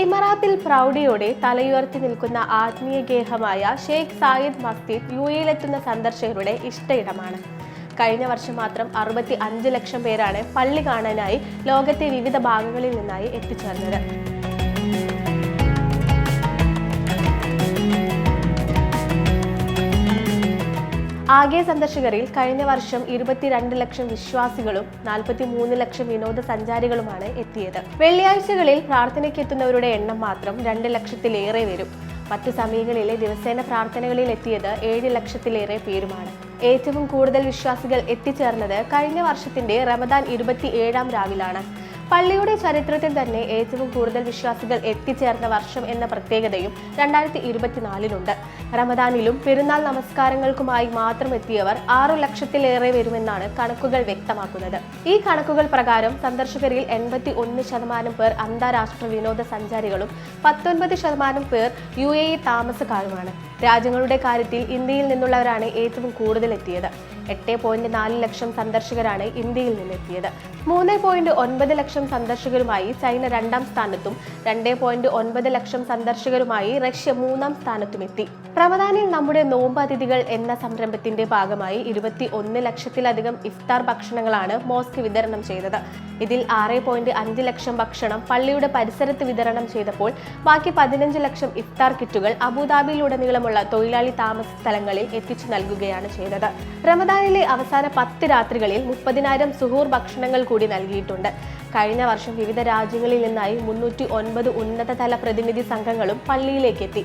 ഇമറാത്തിൽ പ്രൗഢിയോടെ തലയുയർത്തി നിൽക്കുന്ന ആത്മീയ ഗേഹമായ ഷെയ്ഖ് സായിദ് മസ്ജിദ് യു എയിലെത്തുന്ന സന്ദർശകരുടെ ഇഷ്ടയിടമാണ്. കഴിഞ്ഞ വർഷം മാത്രം അറുപത്തി അഞ്ച് ലക്ഷം പേരാണ് പള്ളി കാണാനായി ലോകത്തെ വിവിധ ഭാഗങ്ങളിൽ നിന്നായി എത്തിച്ചേർന്നത്. ആകെ സന്ദർശകരിൽ കഴിഞ്ഞ വർഷം ഇരുപത്തിരണ്ട് ലക്ഷം വിശ്വാസികളും നാൽപ്പത്തി മൂന്ന് ലക്ഷം വിനോദസഞ്ചാരികളുമാണ് എത്തിയത്. വെള്ളിയാഴ്ചകളിൽ പ്രാർത്ഥനയ്ക്ക് എത്തുന്നവരുടെ എണ്ണം മാത്രം രണ്ട് ലക്ഷത്തിലേറെ വരും. മറ്റു സമയങ്ങളിലെ ദിവസേന പ്രാർത്ഥനകളിൽ എത്തിയത് ഏഴ് ലക്ഷത്തിലേറെ പേരുമാണ്. ഏറ്റവും കൂടുതൽ വിശ്വാസികൾ എത്തിച്ചേർന്നത് കഴിഞ്ഞ വർഷത്തിന്റെ റമദാൻ ഇരുപത്തി ഏഴാം രാവിലാണ്. പള്ളിയുടെ ചരിത്രത്തിൽ തന്നെ ഏറ്റവും കൂടുതൽ വിശ്വാസികൾ എത്തിച്ചേർന്ന വർഷം എന്ന പ്രത്യേകതയും രണ്ടായിരത്തി ഇരുപത്തിനാലിലുണ്ട്. റമദാനിലും പെരുന്നാൾ നമസ്കാരങ്ങൾക്കുമായി മാത്രം എത്തിയവർ ആറു ലക്ഷത്തിലേറെ വരുമെന്നാണ് കണക്കുകൾ വ്യക്തമാക്കുന്നത്. ഈ കണക്കുകൾ പ്രകാരം സന്ദർശകരിൽ എൺപത്തി ഒന്ന് ശതമാനം പേർ അന്താരാഷ്ട്ര വിനോദസഞ്ചാരികളും പത്തൊൻപത് ശതമാനം പേർ യു എ താമസക്കാരുമാണ്. രാജ്യങ്ങളുടെ കാര്യത്തിൽ ഇന്ത്യയിൽ നിന്നുള്ളവരാണ് ഏറ്റവും കൂടുതൽ എത്തിയത് എട്ട് പോയിന്റ് നാല് ലക്ഷം സന്ദർശകരാണ് ഇന്ത്യയിൽ നിന്നെത്തിയത്. മൂന്ന് പോയിന്റ് ഒൻപത് ലക്ഷം സന്ദർശകരുമായി ചൈന രണ്ടാം സ്ഥാനത്തും രണ്ട് പോയിന്റ് ഒൻപത് ലക്ഷം സന്ദർശകരുമായി റഷ്യ മൂന്നാം സ്ഥാനത്തും എത്തി റമദാനിൽ നമ്മുടെ നോമ്പ് അതിഥികൾ എന്ന സംരംഭത്തിന്റെ ഭാഗമായി ഇരുപത്തി ഒന്ന് ലക്ഷത്തിലധികം ഇഫ്താർ ഭക്ഷണങ്ങളാണ് മോസ്ക് വിതരണം ചെയ്തത്. ഇതിൽ ആറ് പോയിന്റ് അഞ്ച് ലക്ഷം ഭക്ഷണം പള്ളിയുടെ പരിസരത്ത് വിതരണം ചെയ്തപ്പോൾ ബാക്കി പതിനഞ്ച് ലക്ഷം ഇഫ്താർ കിറ്റുകൾ അബുദാബിയിലുടനീളമുള്ള തൊഴിലാളി താമസ സ്ഥലങ്ങളിൽ എത്തിച്ചു നൽകുകയാണ് ചെയ്തത്. റമദാനിലെ അവസാന പത്ത് രാത്രികളിൽ മുപ്പതിനായിരം സുഹൂർ ഭക്ഷണങ്ങൾ കൂടി നൽകിയിട്ടുണ്ട്. കഴിഞ്ഞ വർഷം വിവിധ രാജ്യങ്ങളിൽ നിന്നായി മുന്നൂറ്റി ഒൻപത് ഉന്നതതല പ്രതിനിധി സംഘങ്ങളും പള്ളിയിലേക്ക് എത്തി